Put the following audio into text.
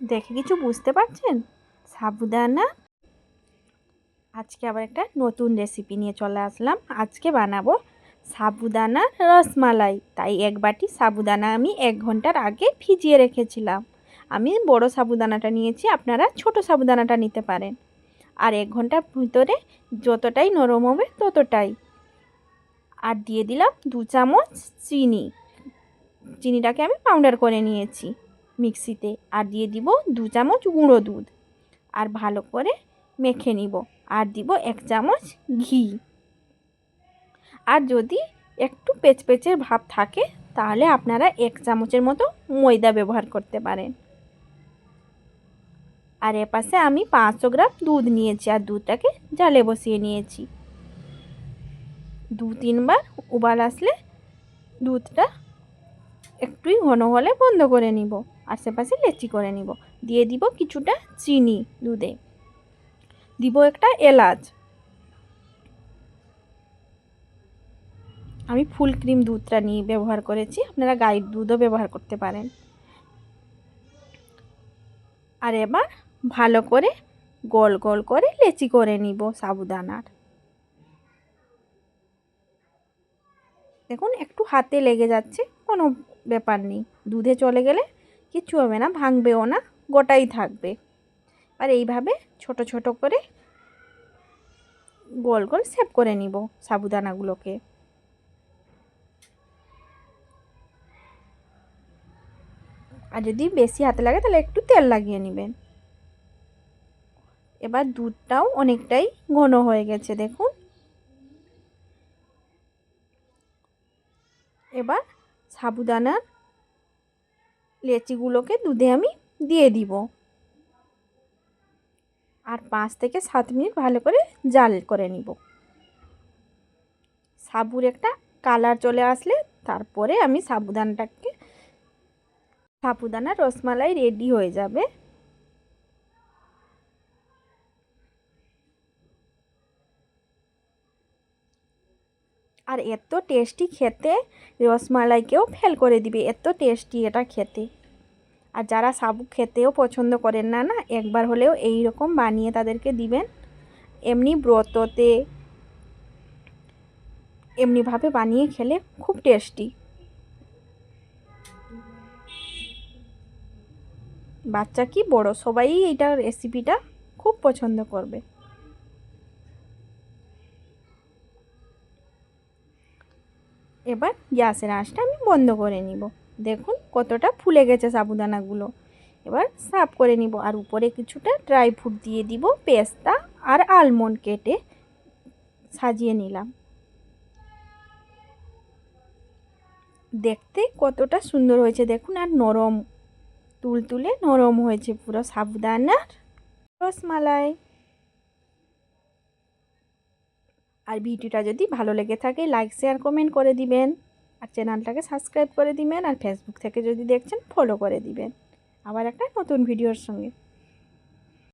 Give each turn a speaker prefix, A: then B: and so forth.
A: দেখে কিছু বুঝতে পারছেন? সাবুদানা? আজকে আবার একটা নতুন রেসিপি নিয়ে চলে আসলাম। আজকে বানাবো সাবুদানা রসমালাই। তাই এক বাটি সাবুদানা আমি এক ঘণ্টার আগে ভিজিয়ে রেখেছিলাম। আমি বড় সাবুদানাটা নিয়েছি, আপনারা ছোট সাবুদানাটা নিতে পারেন। আর এক ঘণ্টার ভিতরে যতটাই নরম হবে ততটাই। আর দিয়ে দিলাম দু চামচ চিনি। চিনিটাকে আমি পাউডার করে নিয়েছি। মিক্সিতে আর দিয়ে দিব দু চামচ গুঁড়ো দুধ। আর ভালো করে মেখে নিব। আর দিব এক চামচ ঘি। আর যদি একটু পেচপেচের ভাব থাকে, তাহলে আপনারা এক চামচের মতো ময়দা ব্যবহার করতে পারেন। আর এপাশে আমি পাঁচশো গ্রাম দুধ নিয়েছি আর দুধটাকে জালে বসিয়ে নিয়েছি। দু তিনবার উবাল আসলে দুধটা একটুই ঘন হলে বন্ধ করে নিব। আশেপাশে লেচি করে নিব। দিয়ে দিব কিছুটা চিনি দুধে। দিব একটা এলাচ। আমি ফুল ক্রিম দুধটা নিয়ে ব্যবহার করেছি। আপনারা গাইড দুধও ব্যবহার করতে পারেন। আর এবার ভালো করে গোল গোল করে লেচি করে নিব সাবুদানার। দেখুন, একটু হাতে লেগে যাচ্ছে, কোনো ব্যাপার নেই। দুধে চলে গেলে কিচ্ছু হবে না, ভাঙবেও না, গোটাই থাকবে। আর এইভাবে ছোট ছোট করে গোল গোল সেভ করে নিব সাবুদানাগুলোকে। আর যদি বেশি হাতে লাগে তাহলে একটু তেল লাগিয়ে নেবেন। এবার দুধটাও অনেকটাই ঘন হয়ে গেছে, দেখুন। এবার সাবুদানার লেচিগুলোকে দুধে আমি দিয়ে দিব। আর পাঁচ থেকে সাত মিনিট ভালো করে জাল করে নিব। সাবুর একটা কালার চলে আসলে তারপরে আমি সাবুদানাটাকে সাবুদানা রসমালাই রেডি হয়ে যাবে। আর এত টেস্টি খেতে রসমালাইকেও ফেল করে দিবে এত টেস্টি এটা খেতে। আর যারা সাবু খেতেও পছন্দ করেন না না, একবার হলেও এই রকম বানিয়ে তাদেরকে দিবেন। এমনি ব্রততে, এমনিভাবে বানিয়ে খেলে খুব টেস্টি বাচ্চা কি বড়, সবাই এইটা রেসিপিটা খুব পছন্দ করবে। এবার গ্যাসের আঁচটা আমি বন্ধ করে নিব। দেখুন কতটা ফুলে গেছে সাবুদানাগুলো। এবার সাফ করে নিব আর উপরে কিছুটা ড্রাই ফ্রুট দিয়ে দিব, পেস্তা আর আলমন্ড কেটে সাজিয়ে নিলাম। দেখতে কতটা সুন্দর হয়েছে, দেখুন আর নরম, তুলতুলে নরম হয়েছে পুরো সাবুদানার রসমালাই। আর ভিডিওটা যদি ভালো লেগে থাকে লাইক শেয়ার কমেন্ট করে দিবেন। আর চ্যানেলটাকে সাবস্ক্রাইব করে দিবেন। আর ফেসবুক থেকে যদি দেখছেন ফলো করে দিবেন। আবার একটা নতুন ভিডিওর সঙ্গে।